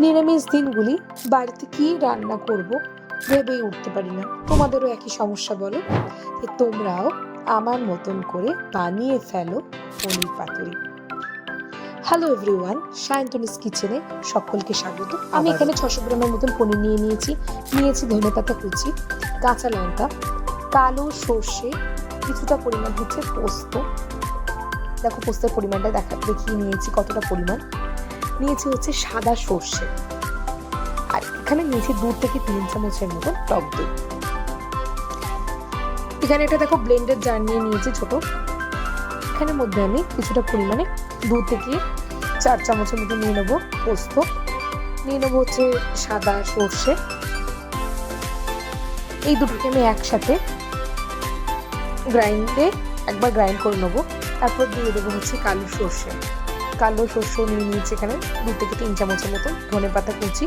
নিরামিষ দিনগুলি বাড়িতে কি রান্না করব ভেবেই উঠতে পারি না। তোমাদেরও একই সমস্যা বলো। যে তোমরাও আমার মতন করে বানিয়ে ফেলো পনির পাতুরি। হ্যালো এভরিওয়ান সায়ন্তনিস কিচেনে সকলকে স্বাগত। আমি এখানে ছশো গ্রামের মতন পনির নিয়ে নিয়েছি। নিয়েছি ধনেপাতা কুচি কাঁচা লঙ্কা কালো সর্ষে কিছুটা পরিমাণ হচ্ছে পোস্ত। দেখো পোস্তের পরিমাণটা দেখা দেখিয়ে নিয়েছি কতটা পরিমাণ। নিয়েছি হচ্ছে সাদা সর্ষে। আর এখানে নিয়েছি দু থেকে তিন চামচের মতন টক দই। এখানে এটা দেখো ব্লেন্ডের জার নিয়ে নিয়েছি ছোট। এখানের মধ্যে আমি কিছুটা পরিমাণে দু থেকে চার চামচের মতো নিয়ে নেব পোস্ত। নিয়ে নেব হচ্ছে সাদা সর্ষে। এই দুটোকে আমি একসাথে গ্রাইন্ডে একবার গ্রাইন্ড করে নেব। তারপর দিয়ে দেবো হচ্ছে কালো সর্ষে। কালো শস্য নিয়ে নিয়েছি এখানে। দু থেকে তিন চামচের মতো ধনে পাতা কুচি।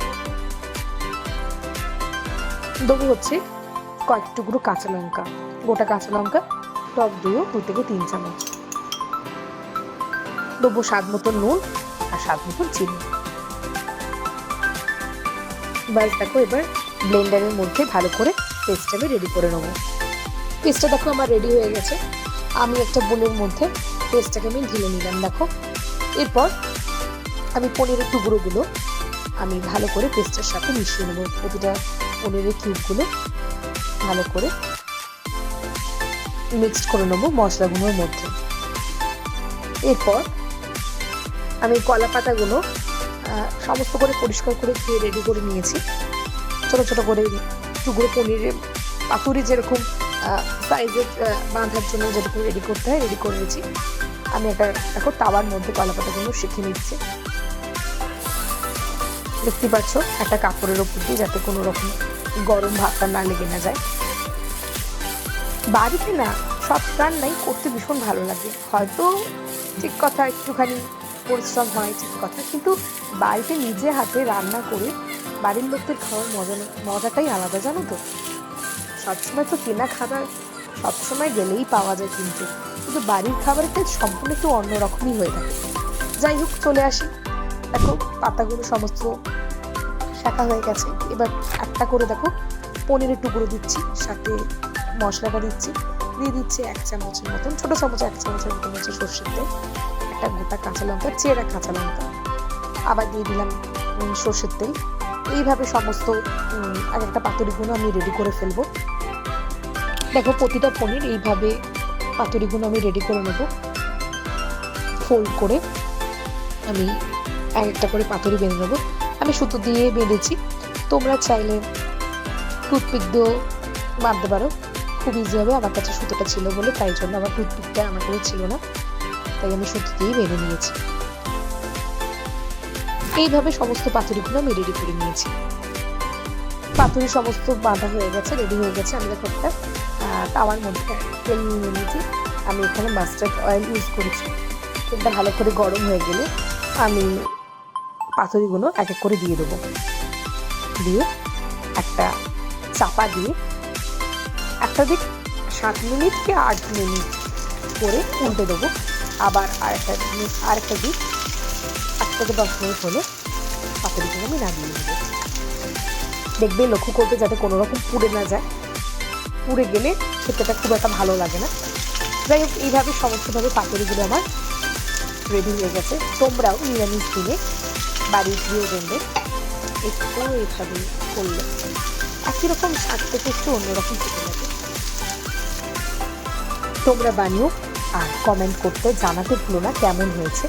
দেবো হচ্ছে কয়েক টুকরো কাঁচা লঙ্কা। গোটা কাঁচা লঙ্কা, টক দইও দু থেকে তিন চামচ। দেবো স্বাদ মতো নুন আর স্বাদ মতো চিনি। ব্যাস, দেখো এবার ব্লেন্ডারের মধ্যে ভালো করে পেস্টটা আমি রেডি করে নেব। পেস্টটা দেখো আমার রেডি হয়ে গেছে। আমি একটা বোলের মধ্যে পেস্টটাকে আমি ঢেলে নিলাম, দেখো। এরপর আমি পনিরের টুকরোগুলো আমি ভালো করে পেস্টের সাথে মিশিয়ে নেব। প্রতিটা পনিরের কিউবগুলো ভালো করে মিক্সড করে নেব মশলাগুলোর মধ্যে। এরপর আমি কলা পাতাগুলো সমস্ত করে পরিষ্কার করে ধুয়ে রেডি করে নিয়েছি। ছোটো ছোটো করে টুকরো পনিরের পাতুরি যেরকম সাইজের বাঁধার জন্য যেরকম রেডি করতে হয় রেডি করে নিয়েছি। আমি একটা, দেখো, তাওয়ার মধ্যে কলা পাতাগুলো শিখে নিচ্ছি। দেখতে পাচ্ছ, একটা কাপড়ের ওপর দিয়ে যাতে কোনো রকম গরম ভাতটা না লেগে না যায়। বাড়িতে না, সব রান্নাই করতে ভীষণ ভালো লাগে। হয়তো ঠিক কথা, একটুখানি পরিশ্রম হয়, ঠিক কথা। কিন্তু বাড়িতে নিজে হাতে রান্না করে বাড়ির লোকদের খাওয়ার মজা মজাটাই আলাদা, জানো তো? সবসময় তো কেনা খাবার সবসময় গেলেই পাওয়া যায় কিন্তু। কিন্তু বাড়ির খাবারটা সম্পূর্ণ একটু অন্যরকমই হয়ে থাকে। যাই হোক, চলে আসি। দেখো, পাতাগুলো সমস্ত শাখা হয়ে গেছে। এবার একটা করে দেখো, পনিরের টুকরো দিচ্ছি, সাথে মশলাটা দিচ্ছি। দিয়ে দিচ্ছি এক চামচের মতন, ছোটো চামচ এক চামচের মতন হচ্ছে সর্ষের তেল, একটা গোটা কাঁচা লঙ্কা, চেরা কাঁচা লঙ্কা। আবার দিয়ে দিলাম সর্ষের তেল। এইভাবে সমস্ত আর একটা পাতুরিগুলো আমি রেডি করে ফেলব। দেখো, প্রতিটা পনির এইভাবে পাতুরিগুলো আমি রেডি করে নেব। ফোল্ড করে আমি এক একটা করে পাতুরি বেঁধে নেব। আমি সুতো দিয়ে বেঁধেছি তোমরা চাইলে টুথপিক দিয়েও বাঁধতে পারো। খুব ইজি হবে। আমার কাছে সুতোটা ছিল বলে তাই জন্য আমার টুথপিকটা আমার কাছে ছিল না। তাই আমি সুতো দিয়ে বেঁধে নিয়েছি। এইভাবে সমস্ত পাতুরিগুলো আমি রেডি করে নিয়েছি। পাতুরি সমস্ত বাঁধা হয়ে গেছে রেডি হয়ে গেছে। আমি দেখো একটা তাওয়ার মধ্যে তেল নিয়ে নিয়েছি। আমি এখানে মাস্টার্ড অয়েল ইউজ করেছি। তেলটা ভালো করে গরম হয়ে গেলে আমি পাতুরিগুলো এক এক করে দিয়ে দেবো। দিয়ে একটা চাপা দিয়ে একটা দিক সাত মিনিট কি আট মিনিট করে উল্টে দেবো। আবার আরেকটা দিক আরেকটা দিক, আট থেকে দশ মিনিট হলে পাতুরিগুলো আমি নামিয়ে নেব। দেখবে লক্ষ্য করবে যাতে কোনো রকম পুড়ে না যায়। পুড়ে গেলে খেতেটা খুব একটা ভালো লাগে না। যাই হোক, এইভাবে সমস্তভাবে পাতুরিগুলো আমার রেডি হয়ে গেছে। তোমরাও নিরামিষ দিনে বাড়ির প্রিয়জনদের একটু এইভাবে করলে। একই রকম স্বাদ একটু অন্যরকম খেতে লাগে। তোমরা বানিও আর কমেন্ট করতে জানাতে ভুলো না কেমন হয়েছে।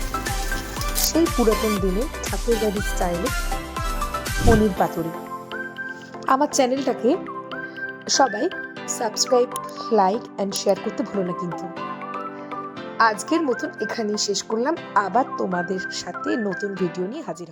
সেই পুরাতন দিনে ঠাকুর বাড়ির স্টাইলে পনির পাতুরি। আমার চ্যানেলটাকে সবাই সাবস্ক্রাইব, লাইক অ্যান্ড শেয়ার করতে ভুলো না কিন্তু। আজকের মতন এখানেই শেষ করলাম। আবার তোমাদের সাথে নতুন ভিডিও নিয়ে হাজির